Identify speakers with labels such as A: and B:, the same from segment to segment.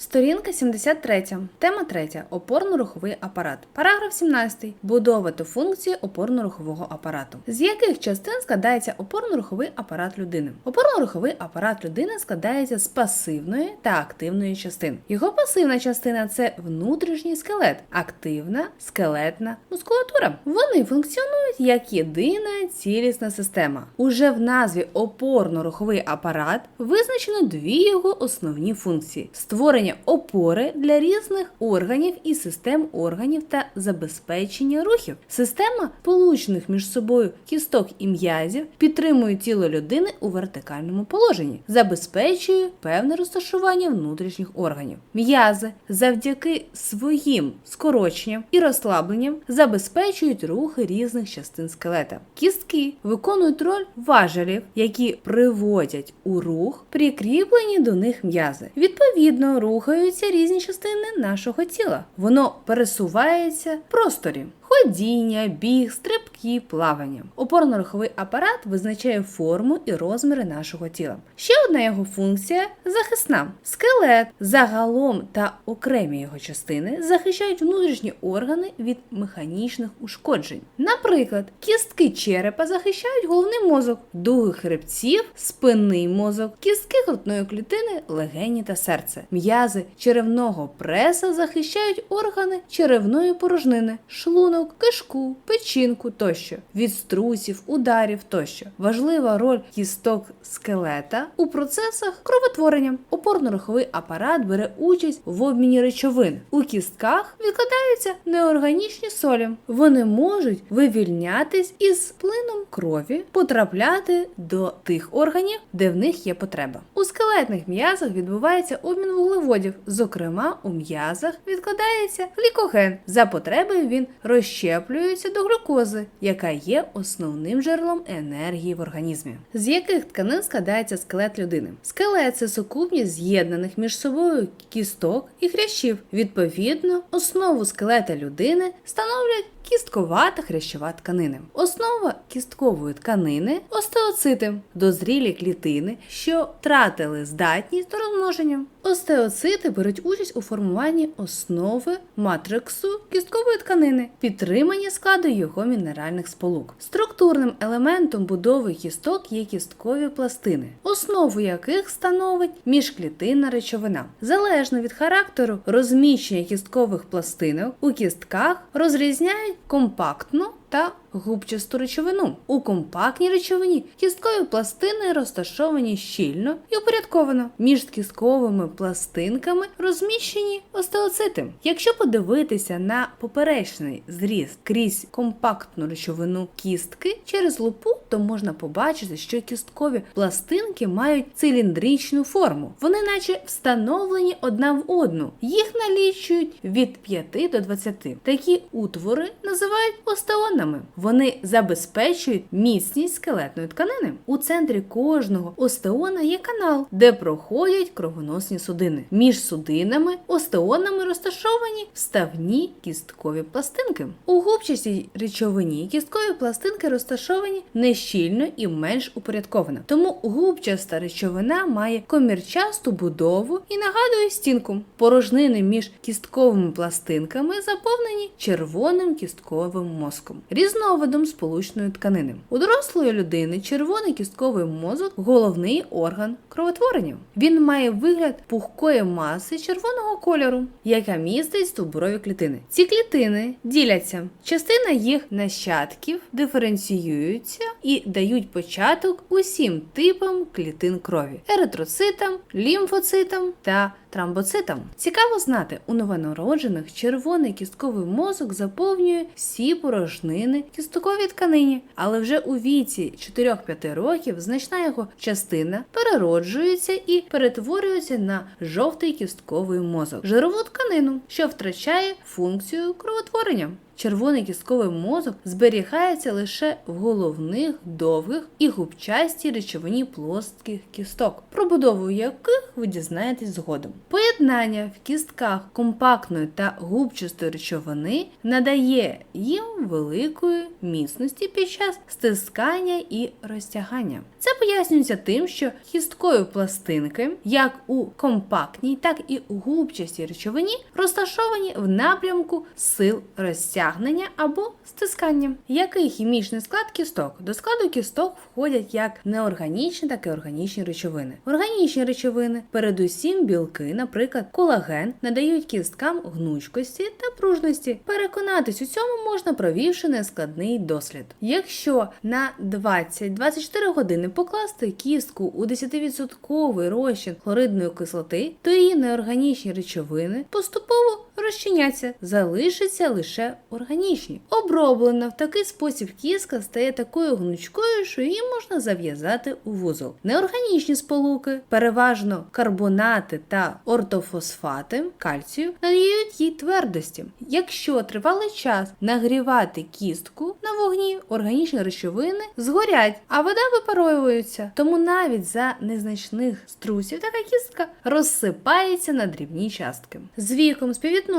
A: Сторінка 73. Тема 3. Опорно-руховий апарат. Параграф 17. Будова та функції опорно-рухового апарату. З яких частин складається опорно-руховий апарат людини? Опорно-руховий апарат людини складається з пасивної та активної частин. Його пасивна частина це внутрішній скелет, активна скелетна мускулатура. Вони функціонують як єдина цілісна система. Уже в назві опорно-руховий апарат визначено дві його основні функції: створення опори для різних органів і систем органів та забезпечення рухів. Система получених між собою кісток і м'язів підтримує тіло людини у вертикальному положенні, забезпечує певне розташування внутрішніх органів. М'язи завдяки своїм скороченням і розслабленням забезпечують рухи різних частин скелета. Кістки виконують роль важелів, які приводять у рух прикріплені до них м'язи. Відповідно, рухаються різні частини нашого тіла. Воно пересувається в просторі. Ходіння, біг, стрибки, плавання. Опорно-руховий апарат визначає форму і розміри нашого тіла. Ще одна його функція захисна. Скелет загалом та окремі його частини захищають внутрішні органи від механічних ушкоджень. Наприклад, кістки черепа захищають головний мозок, дуги хребців, спинний мозок, кістки грудної клітини, легені та серце. М'язи черевного преса захищають органи черевної порожнини, шлунок, кишку, печінку тощо, від струсів, ударів тощо. Важлива роль кісток скелета у процесах кровотворення. Опорно-руховий апарат бере участь в обміні речовин. У кістках відкладаються неорганічні солі. Вони можуть вивільнятись із плином крові, потрапляти до тих органів, де в них є потреба. У скелетних м'язах відбувається обмін вуглеводів. Зокрема, у м'язах відкладається глікоген. За потребою він розщеплюється до глюкози, яка є основним джерелом енергії в організмі. З яких тканин складається скелет людини? Скелет це сукупність з'єднаних між собою кісток і хрящів. Відповідно, основу скелета людини становлять кісткова та хрящова тканини. Основа кісткової тканини остеоцити, дозрілі клітини, що втратили здатність до розмноження. Остеоцити беруть участь у формуванні основи матриксу кісткової тканини, підтримання складу його мінеральних сполук. Структурним елементом будови кісток є кісткові пластини, основу яких становить міжклітинна речовина. Залежно від характеру розміщення кісткових пластинок у кістках розрізняють компактну та губчасту речовину. У компактній речовині кісткові пластини розташовані щільно і упорядковано. Між кістковими пластинками розміщені остеоцити. Якщо подивитися на поперечний зріз крізь компактну речовину кістки через лупу, то можна побачити, що кісткові пластинки мають циліндричну форму. Вони наче встановлені одна в одну. Їх налічують від 5 до 20. Такі утвори називають остеонами. Вони забезпечують міцність скелетної тканини. У центрі кожного остеона є канал, де проходять кровоносні судини. Між судинами остеонами розташовані вставні кісткові пластинки. У губчастій речовині кісткові пластинки розташовані нещільно і менш упорядковано. Тому губчаста речовина має комірчасту будову і нагадує стінку. Порожнини між кістковими пластинками заповнені червоним кістковим мозком різновидом сполучної тканини. У дорослої людини червоний кістковий мозок головний орган кровотворення. Він має вигляд пухкої маси червоного кольору, яка містить стовбурові клітини. Ці клітини діляться. Частина їх нащадків диференціюються дають початок усім типам клітин крові: еритроцитам, лімфоцитам та тромбоцитам. Цікаво знати, у новонароджених червоний кістковий мозок заповнює всі порожнини кістковій тканині, але вже у віці 4-5 років значна його частина перероджується і перетворюється на жовтий кістковий мозок, жирову тканину, що втрачає функцію кровотворення. Червоний кістковий мозок зберігається лише в головних, довгих і губчастій речовині плоских кісток, про будову яких ви дізнаєтесь згодом. Поєднання в кістках компактної та губчастої речовини надає їм великої міцності під час стискання і розтягання. Це пояснюється тим, що кісткові пластинки, як у компактній, так і у губчастій речовині, розташовані в напрямку сил розтягнення або стискання. Який хімічний склад кісток? До складу кісток входять як неорганічні, так і органічні речовини. Органічні речовини, передусім білки, наприклад, колаген, надають кісткам гнучкості та пружності. Переконатись у цьому можна провівши нескладний дослід. Якщо на 20-24 години покласти кістку у 10% розчин хлоридної кислоти, то її неорганічні речовини поступово розчиняться, залишаться лише органічні. Оброблена в такий спосіб кістка стає такою гнучкою, що її можна зав'язати у вузол. Неорганічні сполуки, переважно карбонати та ортофосфати кальцію, надають їй твердості. Якщо тривалий час нагрівати кістку на вогні, органічні речовини згорять, а вода випаровується. Тому навіть за незначних струсів така кістка розсипається на дрібні частки. З віком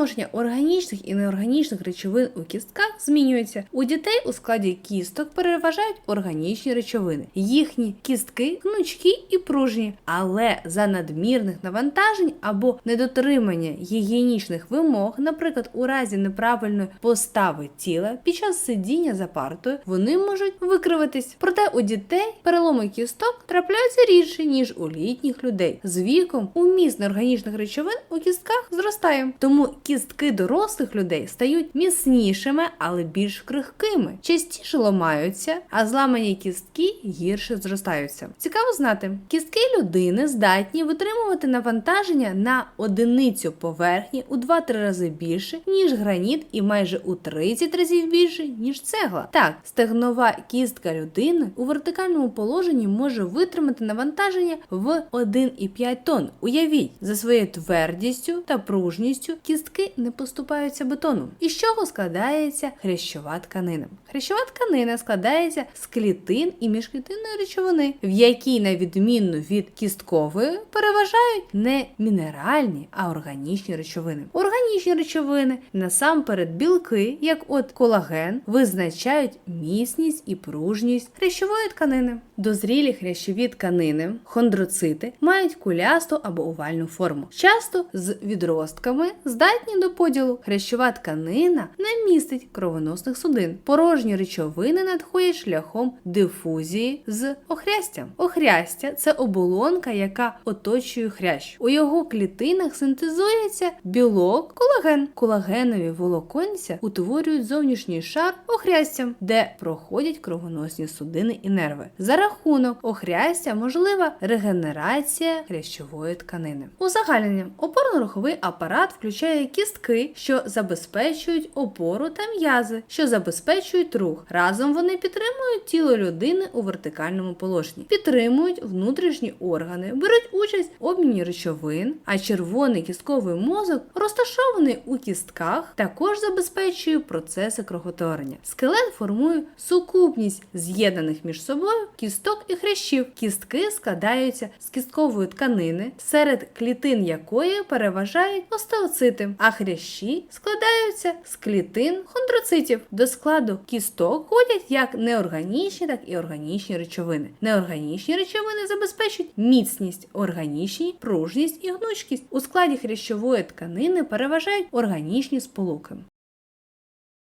A: співвідношення органічних і неорганічних речовин у кістках змінюється. У дітей у складі кісток переважають органічні речовини. Їхні кістки гнучкі і пружні, але за надмірних навантажень або недотримання гігієнічних вимог, наприклад, у разі неправильної постави тіла під час сидіння за партою, вони можуть викривитись. Проте у дітей переломи кісток трапляються рідше, ніж у літніх людей. З віком уміст неорганічних речовин у кістках зростає. Тому кістки дорослих людей стають міцнішими, але більш крихкими, частіше ламаються, а зламані кістки гірше зростаються. Цікаво знати, кістки людини здатні витримувати навантаження на одиницю поверхні у 2-3 рази більше, ніж граніт, і майже у 30 разів більше, ніж цегла. Так, стегнова кістка людини у вертикальному положенні може витримати навантаження в 1,5 тонн. Уявіть, за своєю твердістю та пружністю кістки не поступаються бетоном. Із чого складається хрящова тканина? Хрящова тканина складається з клітин і міжклітинної речовини, в якій, на відміну від кісткової, переважають не мінеральні, а органічні речовини. Органічні речовини насамперед білки, як от колаген, визначають міцність і пружність хрящової тканини. Дозрілі хрящові тканини, хондроцити, мають кулясту або овальну форму, часто з відростками, здатні до поділу. Хрящова тканина не містить кровоносних судин. Порожні речовини надходять шляхом дифузії з охрястям. Охрястя це оболонка, яка оточує хрящ. У його клітинах синтезується білок, колаген. Колагенові волоконця утворюють зовнішній шар охрястям, де проходять кровоносні судини і нерви. За рахунок охрястя можлива регенерація хрящової тканини. Узагальнення опорно-руховий апарат включає кістки, що забезпечують опору та м'язи, що забезпечують рух. Разом вони підтримують тіло людини у вертикальному положенні, підтримують внутрішні органи, беруть участь в обміні речовин, а червоний кістковий мозок, розташований у кістках, також забезпечує процеси кроготворення. Скелет формує сукупність з'єднаних між собою кісток і хрящів. Кістки складаються з кісткової тканини, серед клітин якої переважають остеоцити, а хрящі складаються з клітин хондроцитів. До складу кісток входять як неорганічні, так і органічні речовини. Неорганічні речовини забезпечують міцність, органічні, пружність і гнучкість. У складі хрящової тканини переважають органічні сполуки.